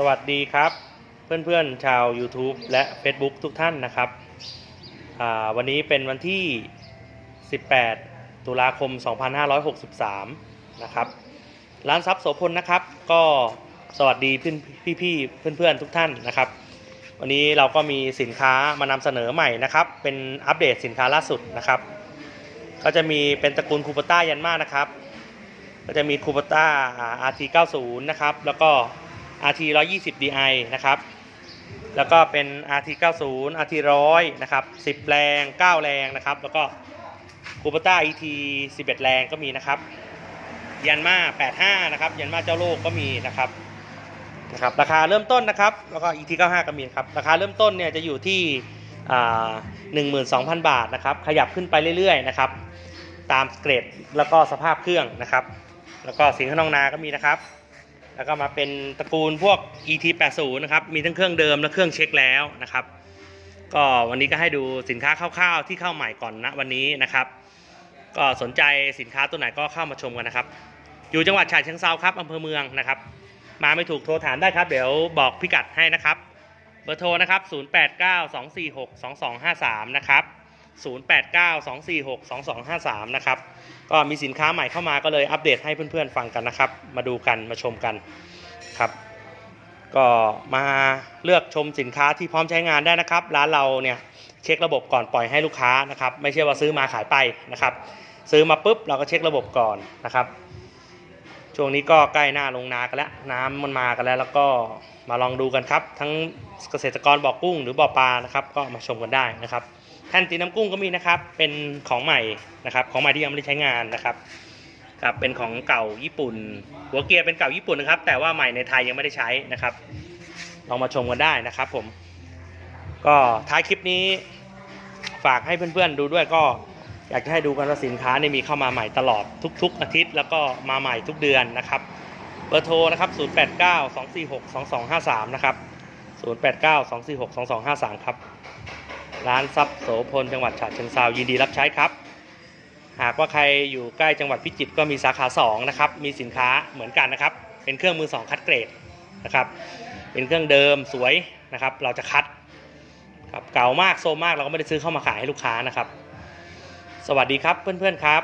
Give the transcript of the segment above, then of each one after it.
สวัสดีครับ เพื่อนๆชาว YouTube และ Facebook ทุกท่านนะครับวันนี้เป็นวันที่ 18 ตุลาคม 2563 นะครับ ร้านซับโสพลนะครับ ก็สวัสดีพี่พี่ๆเพื่อนๆทุกท่านนะครับ วันนี้เราก็มีสินค้ามานำเสนอใหม่นะครับ เป็นอัปเดตสินค้าล่าสุดนะครับ ก็จะมีเป็นตระกูลคูปต้ายันมานะครับ ก็จะมีคูปต้า RT90 นะครับ แล้วก็ RT120 Di นะครับ แล้วก็เป็น RT90 RT100 นะครับ10 แรง 9 แรงนะครับ แล้วก็คูปต้า ET 11 แรงก็มีนะครับ ยันมา85 นะครับ ยันมาเจ้าโลกก็มีนะครับนะครับ ราคาเริ่มต้นนะครับ แล้วก็ ET 95 ก็มีครับ ราคาเริ่มต้นเนี่ยจะอยู่ที่12,000 บาทนะครับ ขยับขึ้นไปเรื่อยๆนะครับ ตามเกรดแล้วก็สภาพเครื่องนะครับ แล้วก็สิงห์นองนาก็มีนะครับ แล้วก็มาเป็นตระกูลพวก ET80 นะครับ มีทั้งเครื่องเดิมและเครื่องเช็คแล้วนะครับ ก็วันนี้ก็ให้ดูสินค้าคร่าวๆที่เข้าใหม่ก่อนนะวันนี้นะครับ ก็สนใจสินค้าตัวไหนก็เข้ามาชมกันนะครับ อยู่จังหวัดฉะเชิงเซาครับอำเภอเมืองนะครับ มาไม่ถูกโทรถามได้ครับ เดี๋ยวบอกพิกัดให้นะครับ เบอร์โทรนะครับ 0892462253 นะครับ 0892462253 นะครับ ก็มีสินค้าใหม่เข้ามาก็เลยอัปเดตให้เพื่อนๆฟังกันนะครับ มาดูกันมาชมกันครับ ก็มาเลือกชมสินค้าที่พร้อมใช้งานได้นะครับ ร้านเราเนี่ยเช็คระบบก่อนปล่อยให้ลูกค้านะครับ ไม่ใช่ว่าซื้อมาขายไปนะครับ ซื้อมาปุ๊บเราก็เช็คระบบก่อนนะครับ ช่วงนี้ก็ใกล้หน้าลงนากันแล้วน้ำมันมากันแล้ว แล้วก็มาลองดูกันครับ ทั้งเกษตรกรบ่อกุ้งหรือบ่อปลานะครับ ก็มาชมกันได้นะครับ แท่นตีน้ำกุ้งก็มีนะครับ เป็นของใหม่นะครับ ของใหม่ที่ยังไม่ได้ใช้งานนะครับครับเป็นของเก่าญี่ปุ่น หัวเกียร์เป็นเก่าญี่ปุ่นนะครับ แต่ว่าใหม่ในไทยยังไม่ได้ใช้นะครับลองมาชมกันได้นะครับผมก็ท้ายคลิปนี้ฝากให้เพื่อนๆดูด้วยก็อยากจะให้ดูกันว่าสินค้าเนี่ยมีเข้ามาใหม่ตลอดทุก ๆ อาทิตย์ แล้วก็มาใหม่ทุกเดือนนะครับ เบอร์โทรนะครับ 0892462253 นะครับ 0892462253 ครับ ร้านซับโสพลจังหวัดฉะเชิงเซายินดีรับใช้ครับ หากว่าใครอยู่ใกล้จังหวัดพิจิตรก็มีสาขา2นะครับมีสินค้าเหมือนกันนะครับ เป็นเครื่องมือ 2 คัดเกรดนะครับ เป็นเครื่องเดิมสวยนะครับ เราจะคัดครับเก่ามากโซมมากเราก็ไม่ได้ซื้อเข้ามาขายให้ลูกค้านะครับ สวัสดีครับเพื่อนๆครับ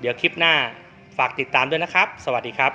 เดี๋ยวคลิปหน้าฝากติดตามด้วยนะครับ สวัสดีครับ